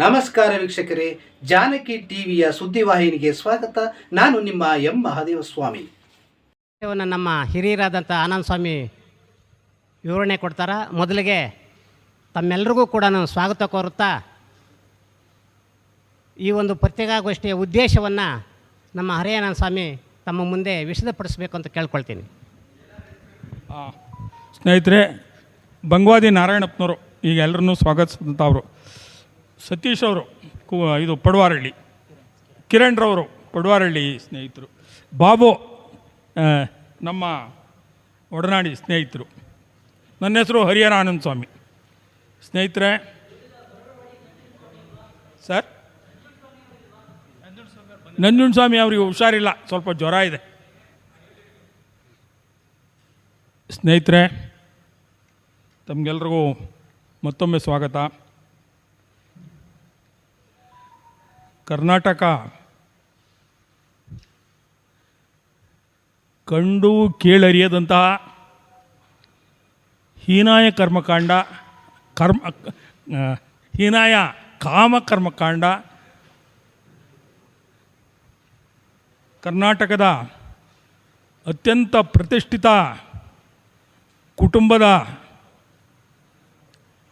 ನಮಸ್ಕಾರ ವೀಕ್ಷಕರೇ ಜಾನಕಿ ಟಿವಿಯ ಸುದ್ದಿವಾಹಿನಿಗೆ ಸ್ವಾಗತ. ನಾನು ನಿಮ್ಮ ಎಂ. ಮಹಾದೇವ ಸ್ವಾಮಿ ನಮ್ಮ ಹಿರಿಯರಾದಂಥ ಆನಂದ ಸ್ವಾಮಿ ವಿವರಣೆ ಕೊಡ್ತಾರೆ. ಮೊದಲಿಗೆ ತಮ್ಮೆಲ್ಲರಿಗೂ ಕೂಡ ನಾನು ಸ್ವಾಗತ ಕೋರುತ್ತಾ ಈ ಒಂದು ಪತ್ರಿಕಾಗೋಷ್ಠಿಯ ಉದ್ದೇಶವನ್ನು ನಮ್ಮ ಹರಿಯಾನಂದ ಸ್ವಾಮಿ ತಮ್ಮ ಮುಂದೆ ವಿಶದಪಡಿಸಬೇಕು ಅಂತ ಕೇಳ್ಕೊಳ್ತೀನಿ. ಸ್ನೇಹಿತರೆ ಬಂಗ್ವಾದಿ ನಾರಾಯಣಪ್ಪನವರು ಈಗ ಎಲ್ಲರನ್ನೂ ಸ್ವಾಗತಿಸಿದಂಥವ್ರು. ಸತೀಶ್ ಅವರು ಇದು ಇದು ಕಿರಣ್ ರವರು ಪಡ್ವಾರಳ್ಳಿ ಸ್ನೇಹಿತರು. ಬಾಬು ನಮ್ಮ ಒಡನಾಡಿ ಸ್ನೇಹಿತರು. ನನ್ನ ಹೆಸರು ಹರಿಹರ ಆನಂದ ಸ್ವಾಮಿ. ಸ್ನೇಹಿತರೆ, ಸರ್? ನಂಜುಂಡಸ್ವಾಮಿ ಅವರಿಗೆ ಹುಷಾರಿಲ್ಲ, ಸ್ವಲ್ಪ ಜ್ವರ ಇದೆ. ಸ್ನೇಹಿತರೆ, ತಮಗೆಲ್ರಿಗೂ ಮತ್ತೊಮ್ಮೆ ಸ್ವಾಗತ. ಕರ್ನಾಟಕ. ಕಂಡು ಕೇಳರಿಯದಂತಹ ಹೀನಾಯ ಕರ್ಮಕಾಂಡ, ಕರ್ಮ ಹೀನಾಯ ಕಾಮ ಕರ್ಮಕಾಂಡ ಕರ್ನಾಟಕದ ಅತ್ಯಂತ ಪ್ರತಿಷ್ಠಿತ ಕುಟುಂಬದ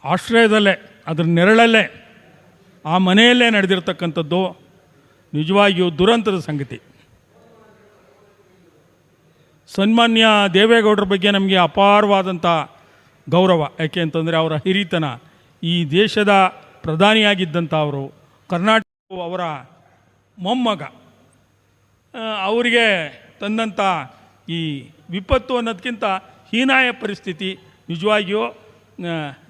ಆಶ್ರಯದಲ್ಲೇ, ಅದರ ನೆರಳಲ್ಲೇ ಆ ಮನೆಯಲ್ಲೇ ನಡೆದಿರ್ತಕ್ಕಂಥದ್ದು ನಿಜವಾಗಿಯೂ ದುರಂತದ ಸಂಗತಿ. ಸನ್ಮಾನ್ಯ ದೇವೇಗೌಡರ ಬಗ್ಗೆ ನಮಗೆ ಅಪಾರವಾದಂಥ ಗೌರವ. ಯಾಕೆ ಅಂತಂದರೆ ಅವರ ಹಿರಿತನ ಈ ದೇಶದ ಪ್ರಧಾನಿಯಾಗಿದ್ದಂಥ ಅವರು ಕರ್ನಾಟಕ ಅವರ ಮೊಮ್ಮಗ. ಅವರಿಗೆ ತಂದಂಥ ಈ ವಿಪತ್ತು ಅನ್ನೋದಕ್ಕಿಂತ ಹೀನಾಯ ಪರಿಸ್ಥಿತಿ ನಿಜವಾಗಿಯೂ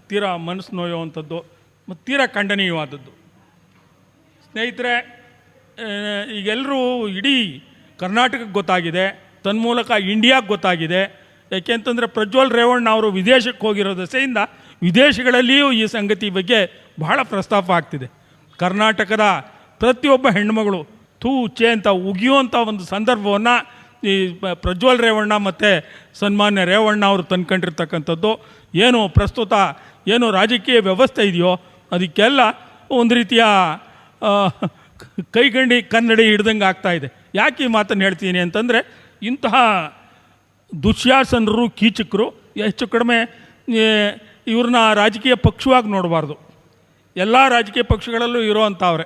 ತೀರಾ ಮನಸ್ಸು ನೋಯುವಂಥದ್ದು ಮತ್ತು ತೀರಾ ಖಂಡನೀಯವಾದದ್ದು. ಸ್ನೇಹಿತರೆ ಈಗೆಲ್ಲರೂ ಇಡೀ ಕರ್ನಾಟಕಕ್ಕೆ ಗೊತ್ತಾಗಿದೆ, ತನ್ಮೂಲಕ ಇಂಡಿಯಾಗೆ ಗೊತ್ತಾಗಿದೆ. ಯಾಕೆಂತಂದರೆ ಪ್ರಜ್ವಲ್ ರೇವಣ್ಣ ಅವರು ವಿದೇಶಕ್ಕೆ ಹೋಗಿರೋ ದಸೆಯಿಂದ ವಿದೇಶಗಳಲ್ಲಿಯೂ ಈ ಸಂಗತಿ ಬಗ್ಗೆ ಬಹಳ ಪ್ರಸ್ತಾಪ ಆಗ್ತಿದೆ. ಕರ್ನಾಟಕದ ಪ್ರತಿಯೊಬ್ಬ ಹೆಣ್ಣುಮಗಳು ಥೂ ಚೆ ಅಂತ ಉಗಿಯುವಂಥ ಒಂದು ಸಂದರ್ಭವನ್ನು ಈ ಪ್ರಜ್ವಲ್ ರೇವಣ್ಣ ಮತ್ತು ಸನ್ಮಾನ್ಯ ರೇವಣ್ಣ ಅವರು ತಂದ್ಕೊಂಡಿರ್ತಕ್ಕಂಥದ್ದು. ಏನು ಪ್ರಸ್ತುತ ಏನು ರಾಜಕೀಯ ವ್ಯವಸ್ಥೆ ಇದೆಯೋ ಅದಕ್ಕೆಲ್ಲ ಒಂದು ರೀತಿಯ ಕೈಗಂಡಿ ಕನ್ನಡಿ ಹಿಡ್ದಂಗೆ ಇದೆ. ಯಾಕೆ ಈ ಮಾತನ್ನು ಹೇಳ್ತೀನಿ ಅಂತಂದರೆ, ಇಂತಹ ದುಶ್ಯಾಸನರು, ಕೀಚಕರು, ಹೆಚ್ಚು ಕಡಿಮೆ ಇವ್ರನ್ನ ರಾಜಕೀಯ ಪಕ್ಷವಾಗಿ ನೋಡಬಾರ್ದು. ಎಲ್ಲ ರಾಜಕೀಯ ಪಕ್ಷಗಳಲ್ಲೂ ಇರೋವಂಥವ್ರೆ.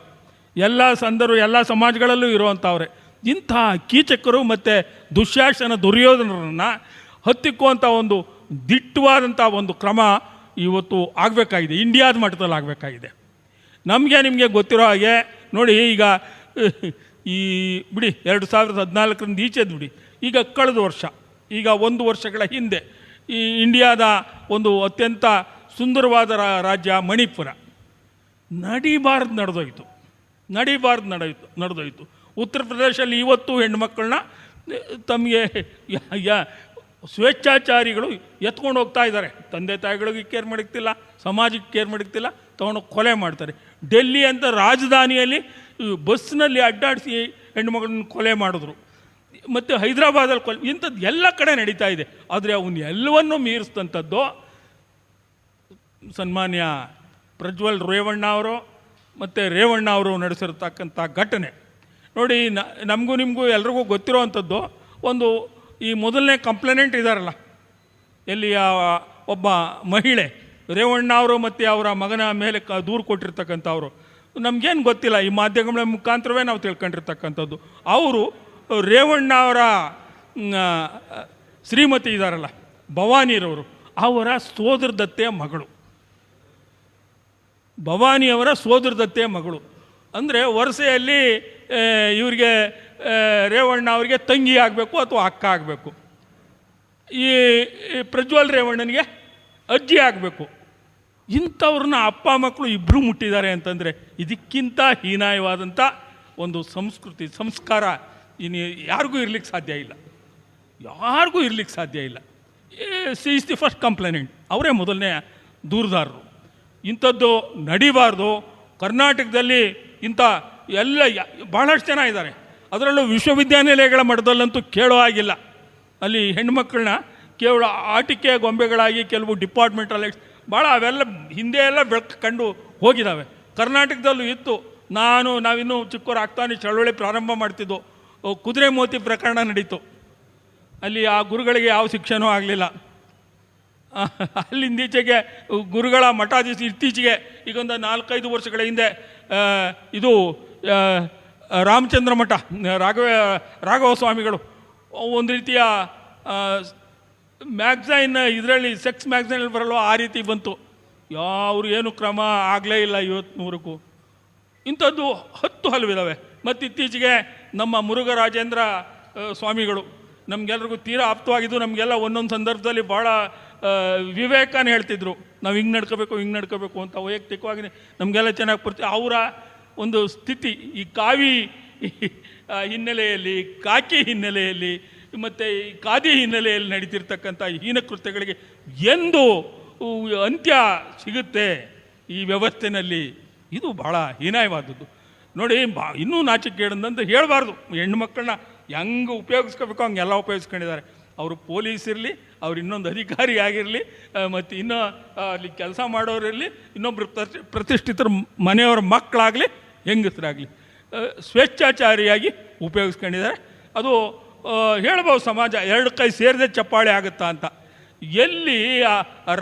ಎಲ್ಲ ಸಂದರು, ಎಲ್ಲ ಸಮಾಜಗಳಲ್ಲೂ ಇರೋವಂಥವ್ರೆ. ಇಂಥ ಕೀಚಕರು ಮತ್ತು ದುಶ್ಯಾಸನ ದುರ್ಯೋಧನರನ್ನು ಹತ್ತಿಕ್ಕುವಂಥ ಒಂದು ದಿಟ್ಟವಾದಂಥ ಒಂದು ಕ್ರಮ ಇವತ್ತು ಆಗಬೇಕಾಗಿದೆ. ಇಂಡಿಯಾದ ಮಟ್ಟದಲ್ಲಿ ಆಗಬೇಕಾಗಿದೆ ನಮಗೆ ನಿಮಗೆ ಗೊತ್ತಿರೋ ಹಾಗೆ, ನೋಡಿ ಈಗ, ಈ ಬಿಡಿ, ಎರಡು ಸಾವಿರದ ಹದಿನಾಲ್ಕರಿಂದ ಈಚೆದು ಬಿಡಿ. ಈಗ ಕಳೆದ ವರ್ಷ, ಈಗ ಒಂದು ವರ್ಷಗಳ ಹಿಂದೆ, ಈ ಇಂಡಿಯಾದ ಒಂದು ಅತ್ಯಂತ ಸುಂದರವಾದ ರಾಜ್ಯ ಮಣಿಪುರ. ನಡಿಬಾರ್ದು ನಡೆದೋಯ್ತು. ನಡಿಬಾರ್ದು ನಡೆಯಿತು ನಡೆದೋಯ್ತು. ಉತ್ತರ ಪ್ರದೇಶದಲ್ಲಿ ಇವತ್ತು ಹೆಣ್ಮಕ್ಳನ್ನ ತಮಗೆ ಸ್ವೇಚ್ಛಾಚಾರಿಗಳು ಎತ್ಕೊಂಡು ಹೋಗ್ತಾ ಇದ್ದಾರೆ. ತಂದೆ ತಾಯಿಗಳಿಗೆ ಕೇರ್ ಮಾಡಿಕ್ತಿಲ್ಲ, ಸಮಾಜಕ್ಕೆ ಕೇರ್ ಮಾಡಿಕ್ತಿಲ್ಲ ತೊಗೊಂಡೋಗಿ ಕೊಲೆ ಮಾಡ್ತಾರೆ. ಡೆಲ್ಲಿ ಅಂತ ರಾಜಧಾನಿಯಲ್ಲಿ ಬಸ್ನಲ್ಲಿ ಅಡ್ಡಾಡಿಸಿ ಹೆಣ್ಮಗಳನ್ನ ಕೊಲೆ ಮಾಡಿದ್ರು. ಮತ್ತು ಹೈದರಾಬಾದಲ್ಲಿ ಕೊಲೆ ಇಂಥದ್ದು ಎಲ್ಲ ಕಡೆ ನಡೀತಾ ಇದೆ. ಆದರೆ ಅವನು ಎಲ್ಲವನ್ನೂ ಮೀರಿಸಿದಂಥದ್ದು ಸನ್ಮಾನ್ಯ ಪ್ರಜ್ವಲ್ ರೇವಣ್ಣ ಅವರು ಮತ್ತು ರೇವಣ್ಣ ಅವರು ನಡೆಸಿರ್ತಕ್ಕಂಥ ಘಟನೆ. ನೋಡಿ ನಮಗೂ ನಿಮಗೂ ಎಲ್ರಿಗೂ ಗೊತ್ತಿರೋವಂಥದ್ದು ಒಂದು ಈ ಮೊದಲನೇ ಕಂಪ್ಲೇನೆಂಟ್ ಇದ್ದಾರಲ್ಲ ಎಲ್ಲಿ ಒಬ್ಬ ಮಹಿಳೆ, ರೇವಣ್ಣ ಅವರು ಮತ್ತು ಅವರ ಮಗನ ಮೇಲೆ ಕ, ದೂರು ಕೊಟ್ಟಿರ್ತಕ್ಕಂಥವ್ರು. ನಮಗೇನು ಗೊತ್ತಿಲ್ಲ, ಈ ಮಾಧ್ಯಮಗಳ ಮುಖಾಂತರವೇ ನಾವು ತಿಳ್ಕೊಂಡಿರ್ತಕ್ಕಂಥದ್ದು. ಅವರು ರೇವಣ್ಣ ಅವರ ಶ್ರೀಮತಿ ಇದ್ದಾರಲ್ಲ ಭವಾನಿರವರು, ಅವರ ಸೋದರದತ್ತೆಯ ಮಗಳು. ಭವಾನಿಯವರ ಸೋದರದತ್ತೆಯ ಮಗಳು. ಅಂದರೆ ವರಸೆಯಲ್ಲಿ ಆ, ಇವರಿಗೆ ರೇವಣ್ಣ ಅವರಿಗೆ ತಂಗಿ ಆಗಬೇಕು ಅಥವಾ ಅಕ್ಕ ಆಗಬೇಕು. ಈ ಪ್ರಜ್ವಲ್ ರೇವಣ್ಣನಿಗೆ ಅಜ್ಜಿ ಆಗಬೇಕು. ಇಂಥವ್ರನ್ನ ಅಪ್ಪ ಮಕ್ಕಳು ಇಬ್ಬರೂ ಮುಟ್ಟಿದ್ದಾರೆ ಅಂತಂದರೆ ಇದಕ್ಕಿಂತ ಹೀನಾಯವಾದಂಥ ಒಂದು ಸಂಸ್ಕೃತಿ ಸಂಸ್ಕಾರ ಇನ್ನು ಯಾರಿಗೂ ಇರ್ಲಿಕ್ಕೆ ಸಾಧ್ಯ ಇಲ್ಲ. ಯಾರಿಗೂ ಇರ್ಲಿಕ್ಕೆ ಸಾಧ್ಯ ಇಲ್ಲ. She is the first complainant. ಅವರೇ ಮೊದಲನೇ ದೂರದಾರರು. ಇಂಥದ್ದು ನಡಿಬಾರ್ದು. ಕರ್ನಾಟಕದಲ್ಲಿ ಇಂಥ ಎಲ್ಲ ಬಹಳಷ್ಟು ಜನ ಇದ್ದಾರೆ. ಅದರಲ್ಲೂ ವಿಶ್ವವಿದ್ಯಾನಿಲಯಗಳ ಮಠದಲ್ಲಂತೂ ಕೇಳೋ ಆಗಿಲ್ಲ ಅಲ್ಲಿ ಹೆಣ್ಮಕ್ಳನ್ನ ಕೇವಲ ಆಟಿಕೆ ಗೊಂಬೆಗಳಾಗಿ ಕೆಲವು ಡಿಪಾರ್ಟ್ಮೆಂಟಲ್ಲಿ ಭಾಳ ಅವೆಲ್ಲ ಹಿಂದೆ ಎಲ್ಲ ಬೆಳಕು ಕಂಡು ಹೋಗಿದ್ದಾವೆ ಕರ್ನಾಟಕದಲ್ಲೂ ಇತ್ತು. ನಾನು, ನಾವಿನ್ನೂ ಚಿಕ್ಕವರು ಆಗ್ತಾನೆ ಚಳವಳಿ ಪ್ರಾರಂಭ ಮಾಡ್ತಿದ್ದು. ಕುದುರೆ ಮೋತಿ ಪ್ರಕರಣ ನಡೀತು. ಅಲ್ಲಿ ಆ ಗುರುಗಳಿಗೆ ಯಾವ ಶಿಕ್ಷೆನೂ ಆಗಲಿಲ್ಲ. ಅಲ್ಲಿಂದೀಚೆಗೆ ಗುರುಗಳ ಮಠಾಧೀಶ ಇತ್ತೀಚೆಗೆ ಈಗ ಒಂದು ನಾಲ್ಕೈದು ವರ್ಷಗಳ ಹಿಂದೆ ಇದು ರಾಮಚಂದ್ರ ಮಠ, ರಾಘವ ರಾಘವ ಸ್ವಾಮಿಗಳು ಒಂದು ರೀತಿಯ ಮ್ಯಾಗ್ಝೈನ್ ಇದರಲ್ಲಿ, ಸೆಕ್ಸ್ ಮ್ಯಾಗ್ಝೈನಲ್ಲಿ ಬರಲು ಆ ರೀತಿ ಬಂತು. ಯಾವ್ರು ಏನು ಕ್ರಮ ಆಗಲೇ ಇಲ್ಲ ಇವತ್ತು ಇಂಥದ್ದು ಹತ್ತು ಹಲವಿದ್ದಾವೆ ಮತ್ತು ಇತ್ತೀಚೆಗೆ ನಮ್ಮ ಮುರುಘರಾಜೇಂದ್ರ ಸ್ವಾಮಿಗಳು. ನಮಗೆಲ್ರಿಗೂ ತೀರಾ ಆಪ್ತವಾಗಿದ್ದು ನಮಗೆಲ್ಲ ಒಂದೊಂದು ಸಂದರ್ಭದಲ್ಲಿ ಭಾಳ ವಿವೇಕನ ಹೇಳ್ತಿದ್ರು. ನಾವು ಹಿಂಗೆ ನಡ್ಕೋಬೇಕು ಹಿಂಗೆ ನಡ್ಕೋಬೇಕು ಅಂತ ವೈಯಕ್ತಿಕವಾಗಿ ನಮಗೆಲ್ಲ ಚೆನ್ನಾಗಿ ಬರ್ತೀವಿ ಅವರ ಒಂದು ಸ್ಥಿತಿ, ಈ ಕಾವಿ ಹಿನ್ನೆಲೆಯಲ್ಲಿ, ಕಾಕಿ ಹಿನ್ನೆಲೆಯಲ್ಲಿ, ಮತ್ತು ಈ ಖಾದಿ ಹಿನ್ನೆಲೆಯಲ್ಲಿ ನಡೀತಿರ್ತಕ್ಕಂಥ ಹೀನ ಕೃತ್ಯಗಳಿಗೆ ಎಂದು ಅಂತ್ಯ ಸಿಗುತ್ತೆ ಈ ವ್ಯವಸ್ಥೆನಲ್ಲಿ. ಇದು ಬಹಳ ಹೀನಾಯವಾದದ್ದು. ನೋಡಿ, ಬಾ, ಇನ್ನೂ ನಾಚಿಕೆ ನಾಚಿಕೆಗೇಡಂದಂತ ಹೇಳಬಾರ್ದು. ಹೆಣ್ಣು ಮಕ್ಕಳನ್ನ ಹೆಂಗೆ ಉಪಯೋಗಿಸ್ಕೋಬೇಕು ಹಂಗೆಲ್ಲ ಉಪಯೋಗಿಸ್ಕೊಂಡಿದ್ದಾರೆ. ಅವರು ಪೊಲೀಸ್ ಇರಲಿ, ಅವ್ರು ಇನ್ನೊಂದು ಅಧಿಕಾರಿ ಆಗಿರಲಿ ಮತ್ತು ಇನ್ನೂ ಅಲ್ಲಿ ಕೆಲಸ ಮಾಡೋರಿರಲಿ ಇನ್ನೊಬ್ಬರು ಪ್ರತಿ, ಪ್ರತಿಷ್ಠಿತರ ಮನೆಯವರ ಮಕ್ಕಳಾಗಲಿ ಹೆಂಗಸರಾಗಲಿ ಸ್ವೇಚ್ಛಾಚಾರಿಯಾಗಿ ಉಪಯೋಗಿಸ್ಕೊಂಡಿದ್ದಾರೆ. ಅದು ಹೇಳ್ಬೋದು ಸಮಾಜ, ಎರಡು ಕೈ ಸೇರಿದೆ ಚಪ್ಪಾಳೆ ಆಗುತ್ತಾ ಅಂತ. ಎಲ್ಲಿ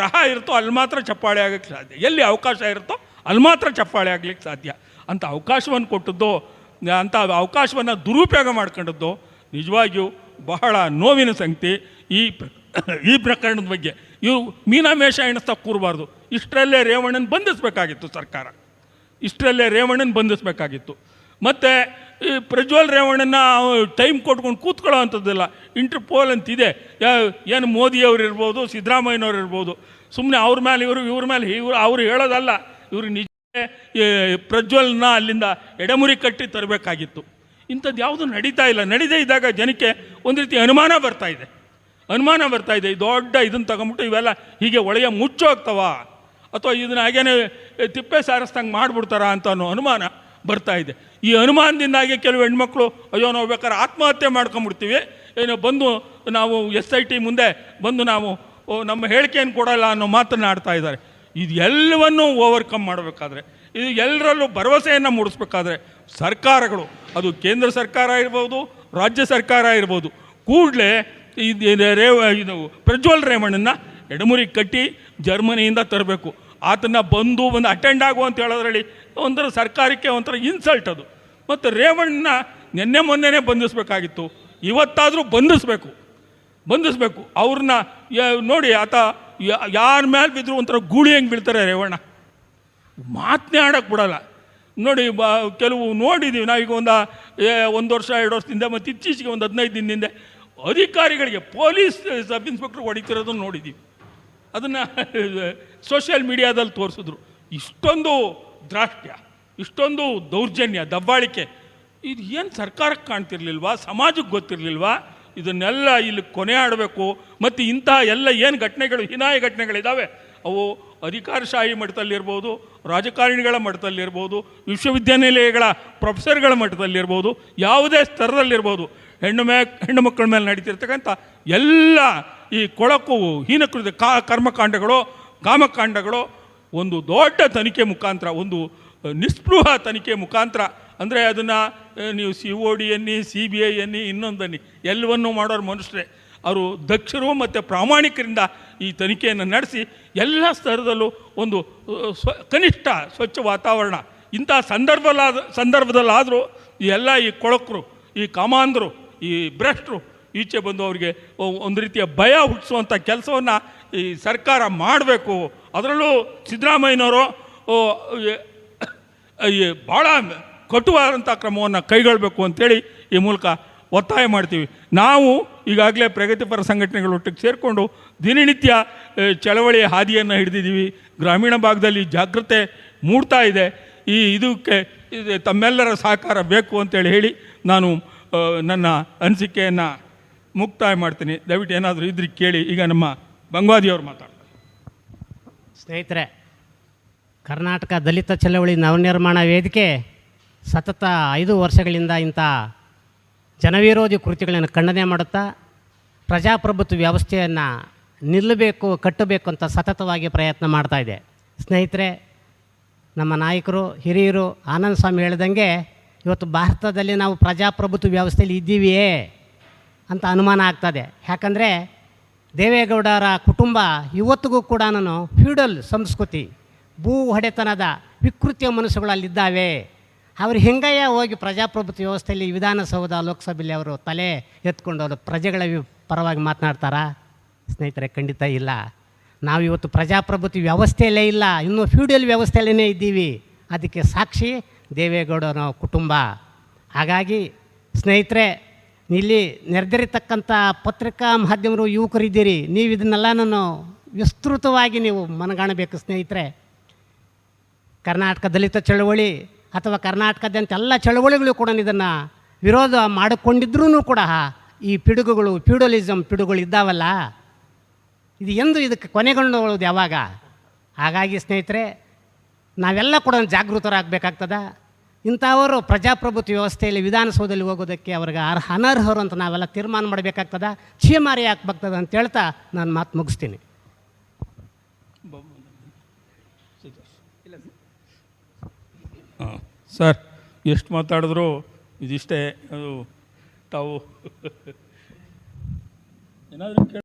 ರಹ ಇರುತ್ತೋ ಅಲ್ಲಿ ಮಾತ್ರ ಚಪ್ಪಾಳೆ ಆಗಕ್ಕೆ ಸಾಧ್ಯ. ಎಲ್ಲಿ ಅವಕಾಶ ಇರುತ್ತೋ ಅಲ್ಲಿ ಮಾತ್ರ ಚಪ್ಪಾಳೆ ಆಗಲಿಕ್ಕೆ ಸಾಧ್ಯ. ಅಂತ ಅವಕಾಶವನ್ನು ಕೊಟ್ಟದ್ದು ಅಂಥ ಅವಕಾಶವನ್ನು ದುರುಪಯೋಗ ಮಾಡ್ಕೊಂಡದ್ದು ನಿಜವಾಗಿಯೂ ಬಹಳ ನೋವಿನ ಸಂಗತಿ. ಈ ಈ ಪ್ರಕರಣದ ಬಗ್ಗೆ ಇವು ಮೀನಾಮೇಷ ಎಣಿಸ್ತಾ ಕೂರಬಾರ್ದು. ಇಷ್ಟರಲ್ಲೇ ರೇವಣ್ಣನ ಬಂಧಿಸಬೇಕಾಗಿತ್ತು ಸರ್ಕಾರ. ಇಷ್ಟರಲ್ಲೇ ರೇವಣ್ಣನ ಬಂಧಿಸಬೇಕಾಗಿತ್ತು. ಮತ್ತು ಈ ಪ್ರಜ್ವಲ್ ರೇವಣ್ಣನ ಟೈಮ್ ಕೊಟ್ಕೊಂಡು ಕೂತ್ಕೊಳ್ಳೋ ಅಂಥದ್ದಿಲ್ಲ. ಇಂಟರ್ಪೋಲ್ ಅಂತಿದೆ. ಏನು ಮೋದಿಯವ್ರು ಇರ್ಬೋದು, ಸಿದ್ದರಾಮಯ್ಯನವ್ರು ಇರ್ಬೋದು. ಸುಮ್ಮನೆ ಅವ್ರ ಮೇಲೆ ಇವರು ಇವ್ರ ಮೇಲೆ ಇವರು ಅವ್ರು ಹೇಳೋದಲ್ಲ. ಇವರು ನಿಜ ಪ್ರಜ್ವಲ್ನ ಅಲ್ಲಿಂದ ಎಡಮುರಿ ಕಟ್ಟಿ ತರಬೇಕಾಗಿತ್ತು. ಇಂಥದ್ದು ಯಾವುದು ನಡೀತಾ ಇಲ್ಲ. ನಡೀದೇ ಇದ್ದಾಗ ಜನಕ್ಕೆ ಒಂದು ರೀತಿ ಅನುಮಾನ ಬರ್ತಾ ಇದೆ. ಅನುಮಾನ ಬರ್ತಾ ಇದೆ. ದೊಡ್ಡ ಇದನ್ನು ತಗೊಂಬಿಟ್ಟು ಇವೆಲ್ಲ ಹೀಗೆ ಒಳಗೆ ಮುಚ್ಚೋಗ್ತವ ಅಥವಾ ಇದನ್ನ ಹಾಗೇನೆ ತಿಪ್ಪೆ ಸಾರಿಸ್ದಂಗೆ ಮಾಡಿಬಿಡ್ತಾರ ಅಂತ ಅನ್ನೋ ಅನುಮಾನ ಬರ್ತಾ ಇದೆ. ಈ ಅನುಮಾನದಿಂದಾಗಿ ಕೆಲವು ಹೆಣ್ಮಕ್ಳು, ಅಯ್ಯೋ, ನಾವು ಬೇಕಾದ್ರೆ ಆತ್ಮಹತ್ಯೆ ಮಾಡ್ಕೊಂಬಿಡ್ತೀವಿ. ಏನೋ ಬಂದು ನಾವು ಎಸ್ ಐ ಟಿ ಮುಂದೆ ಬಂದು ನಾವು ನಮ್ಮ ಹೇಳಿಕೆಯನ್ನು ಕೊಡಲ್ಲ ಅನ್ನೋ ಮಾತನ್ನು ಆಡ್ತಾ ಇದ್ದಾರೆ. ಇದು ಎಲ್ಲವನ್ನೂ ಓವರ್ಕಮ್ ಮಾಡಬೇಕಾದ್ರೆ, ಇದು ಎಲ್ಲರಲ್ಲೂ ಭರವಸೆಯನ್ನು ಮೂಡಿಸ್ಬೇಕಾದ್ರೆ ಸರ್ಕಾರಗಳು, ಅದು ಕೇಂದ್ರ ಸರ್ಕಾರ ಇರ್ಬೋದು ರಾಜ್ಯ ಸರ್ಕಾರ ಇರ್ಬೋದು ಕೂಡಲೇ ಇದು ರೇವ ಇದು ಪ್ರಜ್ವಲ್ ರೇವಣ್ಣನ ಎಡಮುರಿ ಕಟ್ಟಿ ಜರ್ಮನಿಯಿಂದ ತರಬೇಕು. ಆತನ ಬಂದು ಬಂದು ಅಟೆಂಡ್ ಆಗು ಅಂತ ಹೇಳೋದ್ರಲ್ಲಿ ಒಂಥರ ಸರ್ಕಾರಕ್ಕೆ ಒಂಥರ ಇನ್ಸಲ್ಟ್ ಅದು. ಮತ್ತು ರೇವಣ್ಣನ ನಿನ್ನೆ ಮೊನ್ನೆನೇ ಬಂಧಿಸಬೇಕಾಗಿತ್ತು. ಇವತ್ತಾದರೂ ಬಂಧಿಸಬೇಕು. ಬಂಧಿಸಬೇಕು. ಅವ್ರನ್ನ ನೋಡಿ, ಆತ ಯಾರ ಮೇಲೆ ಬಿದ್ದರೂ ಒಂಥರ ಗೂಳಿ ಹೆಂಗೆ ಬೀಳ್ತಾರೆ ರೇವಣ್ಣ. ಮಾತನಾಡಕ್ಕೆ ಬಿಡಲ್ಲ. ನೋಡಿ, ಬ, ಕೆಲವು ನೋಡಿದ್ದೀವಿ ನಾವೀಗ ಒಂದು ಒಂದು ವರ್ಷ, ಎರಡು ವರ್ಷದಿಂದ ಮತ್ತು ಇತ್ತೀಚೆಗೆ ಒಂದು ಹದಿನೈದು ದಿನದಿಂದ ಅಧಿಕಾರಿಗಳಿಗೆ ಪೊಲೀಸ್ ಸಬ್ ಇನ್ಸ್ಪೆಕ್ಟರ್ ಹೊಡಿತಿರೋದನ್ನು ನೋಡಿದ್ದೀವಿ ಅದನ್ನು ಸೋಷಿಯಲ್ ಮೀಡಿಯಾದಲ್ಲಿ ತೋರಿಸಿದ್ರು. ಇಷ್ಟೊಂದು ದ್ರಾಷ್ಟ್ಯ, ಇಷ್ಟೊಂದು ದೌರ್ಜನ್ಯ, ದಬ್ಬಾಳಿಕೆ. ಇದು ಏನು ಸರ್ಕಾರಕ್ಕೆ ಕಾಣ್ತಿರ್ಲಿಲ್ವಾ? ಸಮಾಜಕ್ಕೆ ಗೊತ್ತಿರಲಿಲ್ವಾ? ಇದನ್ನೆಲ್ಲ ಇಲ್ಲಿ ಕೊನೆ ಆಡಬೇಕು. ಮತ್ತು ಇಂತಹ ಎಲ್ಲ ಏನು ಘಟನೆಗಳು, ಹೀನಾಯ ಘಟನೆಗಳಿದ್ದಾವೆ ಅವು ಅಧಿಕಾರಶಾಹಿ ಮಟ್ಟದಲ್ಲಿರ್ಬೋದು ರಾಜಕಾರಣಿಗಳ ಮಟ್ಟದಲ್ಲಿರ್ಬೋದು ವಿಶ್ವವಿದ್ಯಾನಿಲಯಗಳ ಪ್ರೊಫೆಸರ್ಗಳ ಮಟ್ಟದಲ್ಲಿರ್ಬೋದು ಯಾವುದೇ ಸ್ತರದಲ್ಲಿರ್ಬೋದು ಹೆಣ್ಣು ಮೇ, ಹೆಣ್ಣು ಮಕ್ಕಳ ಮೇಲೆ ನಡೀತಿರ್ತಕ್ಕಂಥ ಎಲ್ಲ ಈ ಕೊಳಕು ಹೀನಕೃತ ಕಾ, ಕರ್ಮಕಾಂಡಗಳು, ಕಾಮಕಾಂಡಗಳು ಒಂದು ದೊಡ್ಡ ತನಿಖೆ ಮುಖಾಂತರ, ಒಂದು ನಿಸ್ಪೃಹ ತನಿಖೆ ಮುಖಾಂತರ ಅಂದರೆ ಅದನ್ನು ನೀವು ಸಿ ಒ ಡಿ ಎನ್ನಿ ಸಿ ಬಿ ಐ ಎನ್ನಿ ಇನ್ನೊಂದನ್ನಿ ಎಲ್ಲವನ್ನೂ ಮಾಡೋರು ಮನುಷ್ಯರೇ. ಅವರು ದಕ್ಷರು ಮತ್ತು ಪ್ರಾಮಾಣಿಕರಿಂದ ಈ ತನಿಖೆಯನ್ನು ನಡೆಸಿ ಎಲ್ಲ ಸ್ತರದಲ್ಲೂ ಒಂದು ಸ್ವ, ಕನಿಷ್ಠ ಸ್ವಚ್ಛ ವಾತಾವರಣ. ಇಂಥ ಸಂದರ್ಭಲಾದ, ಸಂದರ್ಭದಲ್ಲಾದರೂ ಈ ಎಲ್ಲ ಈ ಕೊಳಕರು, ಈ ಕಾಮಾಂಧರು ಈ ಭ್ರಷ್ಟರು ಈಚೆ ಬಂದು ಅವರಿಗೆ ಒಂದು ರೀತಿಯ ಭಯ ಹುಟ್ಟಿಸುವಂಥ ಕೆಲಸವನ್ನು ಈ ಸರ್ಕಾರ ಮಾಡಬೇಕು. ಅದರಲ್ಲೂ ಸಿದ್ದರಾಮಯ್ಯನವರು ಭಾಳ ಕಟುವಾದಂಥ ಕ್ರಮವನ್ನು ಕೈಗೊಳ್ಳಬೇಕು ಅಂತೇಳಿ ಈ ಮೂಲಕ ಒತ್ತಾಯ ಮಾಡ್ತೀವಿ. ನಾವು ಈಗಾಗಲೇ ಪ್ರಗತಿಪರ ಸಂಘಟನೆಗಳ ಒಟ್ಟಿಗೆ ಸೇರಿಕೊಂಡು ದಿನನಿತ್ಯ ಚಳವಳಿಯ ಹಾದಿಯನ್ನು ಹಿಡಿದಿದ್ದೀವಿ. ಗ್ರಾಮೀಣ ಭಾಗದಲ್ಲಿ ಜಾಗೃತೆ ಮೂಡ್ತಾ ಇದೆ. ಈ ಇದಕ್ಕೆ ಇದು ತಮ್ಮೆಲ್ಲರ ಸಹಕಾರ ಬೇಕು ಅಂತೇಳಿ ಹೇಳಿ ನಾನು ನನ್ನ ಅನಿಸಿಕೆಯನ್ನು ಮುಕ್ತಾಯ ಮಾಡ್ತೀನಿ. ದಯವಿಟ್ಟು ಏನಾದರೂ ಇದ್ರೆ ಕೇಳಿ. ಈಗ ನಮ್ಮ ಬಂಗ್ವಾದಿಯವರು ಮಾತಾಡ್ತಾರೆ. ಸ್ನೇಹಿತರೆ, ಕರ್ನಾಟಕ ದಲಿತ ಚಳವಳಿ ನವನಿರ್ಮಾಣ ವೇದಿಕೆ ಸತತ ಐದು ವರ್ಷಗಳಿಂದ ಇಂಥ ಜನವಿರೋಧಿ ಕೃತಿಗಳನ್ನು ಖಂಡನೆ ಮಾಡುತ್ತಾ ಪ್ರಜಾಪ್ರಭುತ್ವ ವ್ಯವಸ್ಥೆಯನ್ನು ನಿಲ್ಲಬೇಕು, ಕಟ್ಟಬೇಕು ಅಂತ ಸತತವಾಗಿ ಪ್ರಯತ್ನ ಮಾಡ್ತಾ ಇದೆ. ಸ್ನೇಹಿತರೆ, ನಮ್ಮ ನಾಯಕರು, ಹಿರಿಯರು, ಆನಂದ ಸ್ವಾಮಿ ಹೇಳ್ದಂಗೆ ಇವತ್ತು ಭಾರತದಲ್ಲಿ ನಾವು ಪ್ರಜಾಪ್ರಭುತ್ವ ವ್ಯವಸ್ಥೆಯಲ್ಲಿ ಇದ್ದೀವಿಯೇ ಅಂತ ಅನುಮಾನ ಆಗ್ತದೆ. ಯಾಕಂದರೆ ದೇವೇಗೌಡರ ಕುಟುಂಬ ಇವತ್ತಿಗೂ ಕೂಡ ನಾನು ಫ್ಯೂಡಲ್ ಸಂಸ್ಕೃತಿ, ಭೂ ಹೊಡೆತನದ ವಿಕೃತಿಯ ಮನಸ್ಸುಗಳು ಅಲ್ಲಿದ್ದಾವೆ ಅವರು ಹೆಂಗಯ್ಯ ಹೋಗಿ ಪ್ರಜಾಪ್ರಭುತ್ವ ವ್ಯವಸ್ಥೆಯಲ್ಲಿ ವಿಧಾನಸೌಧ, ಲೋಕಸಭೆಯಲ್ಲಿ ಅವರು ತಲೆ ಎತ್ಕೊಂಡು ಅವರು ಪ್ರಜೆಗಳ ಪರವಾಗಿ ಮಾತನಾಡ್ತಾರಾ? ಸ್ನೇಹಿತರೆ, ಖಂಡಿತ ಇಲ್ಲ. ನಾವು ಇವತ್ತು ಪ್ರಜಾಪ್ರಭುತ್ವ ವ್ಯವಸ್ಥೆಯಲ್ಲೇ ಇಲ್ಲ. ಇನ್ನೂ ಫ್ಯೂಡಲ್ ವ್ಯವಸ್ಥೆಯಲ್ಲೇ ಇದ್ದೀವಿ. ಅದಕ್ಕೆ ಸಾಕ್ಷಿ ದೇವೇಗೌಡರ ಕುಟುಂಬ. ಹಾಗಾಗಿ ಸ್ನೇಹಿತರೆ, ಇಲ್ಲಿ ನೆರೆದಿರತಕ್ಕಂಥ ಪತ್ರಿಕಾ ಮಾಧ್ಯಮರು ಯುವಕರಿದ್ದೀರಿ ನೀವು ಇದನ್ನೆಲ್ಲ ನಾನು ವಿಸ್ತೃತವಾಗಿ ನೀವು ಮನಗಾಣಬೇಕು ಸ್ನೇಹಿತರೆ. ಕರ್ನಾಟಕ ದಲಿತ ಚಳವಳಿ ಅಥವಾ ಕರ್ನಾಟಕದಂತೆ ಎಲ್ಲ ಚಳವಳಿಗಳು ಕೂಡ ಇದನ್ನು ವಿರೋಧ ಮಾಡಿಕೊಂಡಿದ್ರೂ ಕೂಡ ಈ ಪಿಡುಗುಗಳು ಪ್ಯೂಡಲಿಸಮ್ ಪಿಡುಗಳು ಇದ್ದಾವಲ್ಲ? ಇದು ಎಂದು ಇದಕ್ಕೆ ಕೊನೆಗೊಂಡುಕೊಳ್ಳೋದು ಯಾವಾಗ? ಹಾಗಾಗಿ ಸ್ನೇಹಿತರೆ, ನಾವೆಲ್ಲ ಕೂಡ ಜಾಗೃತರಾಗಬೇಕಾಗ್ತದ. ಇಂಥವರು ಪ್ರಜಾಪ್ರಭುತ್ವ ವ್ಯವಸ್ಥೆಯಲ್ಲಿ ವಿಧಾನಸೌಧದಲ್ಲಿ ಹೋಗೋದಕ್ಕೆ ಅವ್ರಿಗೆ ಅರ್ಹ, ಅನರ್ಹರು ಅಂತ ನಾವೆಲ್ಲ ತೀರ್ಮಾನ ಮಾಡಬೇಕಾಗ್ತದ. ಛೀಮಾರಿ ಹಾಕ್ಬೇಕಾಗ್ತದ ಅಂತ ಹೇಳ್ತಾ ನಾನು ಮಾತು ಮುಗಿಸ್ತೀನಿ. ಸರ್ ಎಷ್ಟು ಮಾತಾಡಿದ್ರು ಇದಿಷ್ಟೇ ಅದು ತಾವು. ಏನಾದರೂ